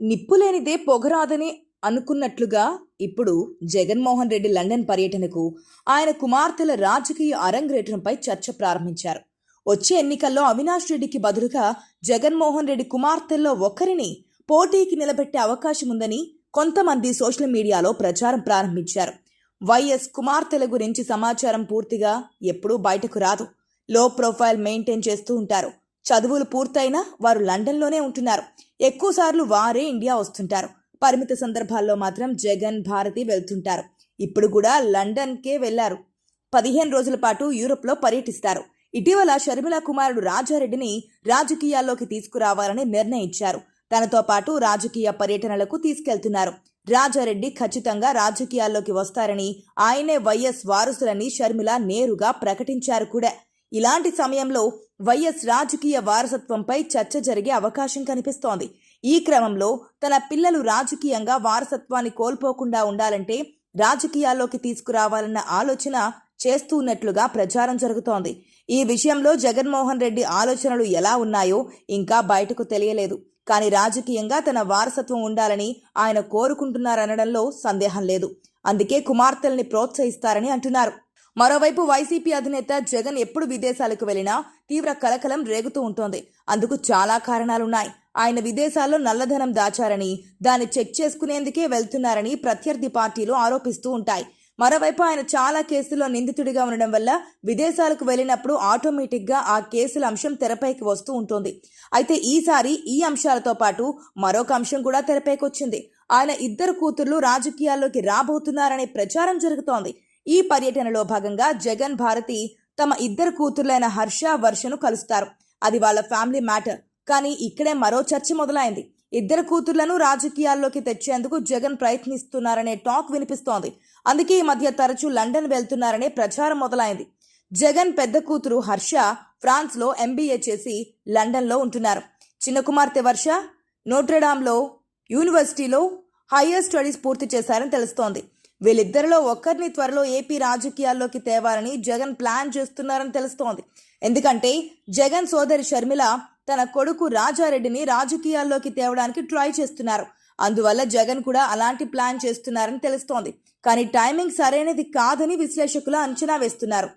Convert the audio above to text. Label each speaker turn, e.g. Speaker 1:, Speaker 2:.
Speaker 1: నిప్పులేనిదే పొగరాదని అనుకున్నట్లుగా ఇప్పుడు జగన్మోహన్ రెడ్డి లండన్ పర్యటనకు ఆయన కుమార్తెల రాజకీయ అరంగేట్రంపై చర్చ ప్రారంభించారు. వచ్చే ఎన్నికల్లో అవినాష్ రెడ్డికి బదులుగా జగన్మోహన్ రెడ్డి కుమార్తెల్లో ఒకరిని పోటీకి నిలబెట్టే అవకాశం ఉందని కొంతమంది సోషల్ మీడియాలో ప్రచారం ప్రారంభించారు. వైఎస్ కుమార్తెల గురించి సమాచారం పూర్తిగా ఎప్పుడూ బయటకు రాదు. లో ప్రొఫైల్ మెయింటైన్ చేస్తూ ఉంటారు. చదువులు పూర్తయినా వారు లండన్లోనే ఉంటున్నారు. ఎక్కువసార్లు వారే ఇండియా వస్తుంటారు. పరిమిత సందర్భాల్లో మాత్రం జగన్ భారతి వెళ్తుంటారు. ఇప్పుడు కూడా లండన్కే వెళ్ళారు. పదిహేను రోజుల పాటు యూరోప్లో పర్యటిస్తారు. ఇటీవల షర్మిల కుమారుడు రాజారెడ్డిని రాజకీయాల్లోకి తీసుకురావాలని నిర్ణయించారు. తనతో పాటు రాజకీయ పర్యటనలకు తీసుకెళ్తున్నారు. రాజారెడ్డి ఖచ్చితంగా రాజకీయాల్లోకి వస్తారని ఆయనే వైఎస్ వారసులని షర్మిల నేరుగా ప్రకటించారు కూడా. ఇలాంటి సమయంలో వైఎస్ రాజకీయ వారసత్వంపై చర్చ జరిగే అవకాశం కనిపిస్తోంది. ఈ క్రమంలో తన పిల్లలు రాజకీయంగా వారసత్వాన్ని కోల్పోకుండా ఉండాలంటే రాజకీయాల్లోకి తీసుకురావాలన్న ఆలోచన చేస్తున్నట్లుగా ప్రచారం జరుగుతోంది. ఈ విషయంలో జగన్మోహన్ రెడ్డి ఆలోచనలు ఎలా ఉన్నాయో ఇంకా బయటకు తెలియలేదు. కానీ రాజకీయంగా తన వారసత్వం ఉండాలని ఆయన కోరుకుంటున్నారనడంలో సందేహం లేదు. అందుకే కుమార్తెల్ని ప్రోత్సహిస్తారని అంటున్నారు. మరోవైపు వైసీపీ అధినేత జగన్ ఎప్పుడు విదేశాలకు వెళ్ళినా తీవ్ర కలకలం రేగుతూ ఉంటోంది. అందుకు చాలా కారణాలున్నాయి. ఆయన విదేశాల్లో నల్లధనం దాచారని దాన్ని చెక్ చేసుకునేందుకే వెళ్తున్నారని ప్రత్యర్థి పార్టీలు ఆరోపిస్తూ ఉంటాయి. మరోవైపు ఆయన చాలా కేసుల్లో నిందితుడిగా ఉండడం వల్ల విదేశాలకు వెళ్ళినప్పుడు ఆటోమేటిక్గా ఆ కేసుల అంశం తెరపైకి వస్తూ ఉంటుంది. అయితే ఈసారి ఈ అంశాలతో పాటు మరొక అంశం కూడా తెరపైకి వచ్చింది ఆయన ఇద్దరు కూతుర్లు రాజకీయాల్లోకి రాబోతున్నారనే ప్రచారం జరుగుతోంది. ఈ పర్యటనలో భాగంగా జగన్ భారతి తమ ఇద్దరు కూతుర్లైన హర్ష వర్షను కలుస్తారు. అది వాళ్ళ ఫ్యామిలీ మ్యాటర్. కానీ ఇక్కడే మరో చర్చ మొదలైంది. ఇద్దరు కూతుర్లను రాజకీయాల్లోకి తెచ్చేందుకు జగన్ ప్రయత్నిస్తున్నారనే టాక్ వినిపిస్తోంది. అందుకే ఈ మధ్య తరచూ లండన్ వెళ్తున్నారనే ప్రచారం మొదలైంది. జగన్ పెద్ద కూతురు హర్ష ఫ్రాన్స్లో ఎంబీఏ చేసి లండన్లో ఉంటున్నారు. చిన్న కుమార్తె వర్ష నోట్రడామ్లో యూనివర్సిటీలో హయ్యర్ స్టడీస్ పూర్తి చేశారని తెలుస్తోంది. వీళ్ళిద్దరిలో ఒక్కరిని త్వరలో ఏపీ రాజకీయాల్లోకి తేవాలని జగన్ ప్లాన్ చేస్తున్నారని తెలుస్తోంది. ఎందుకంటే జగన్ సోదరి షర్మిల తన కొడుకు రాజారెడ్డిని రాజకీయాల్లోకి తేవడానికి ట్రై చేస్తున్నారు. అందువల్ల జగన్ కూడా అలాంటి ప్లాన్ చేస్తున్నారని తెలుస్తోంది. కానీ టైమింగ్ సరైనది కాదని విశ్లేషకులు అంచనా వేస్తున్నారు.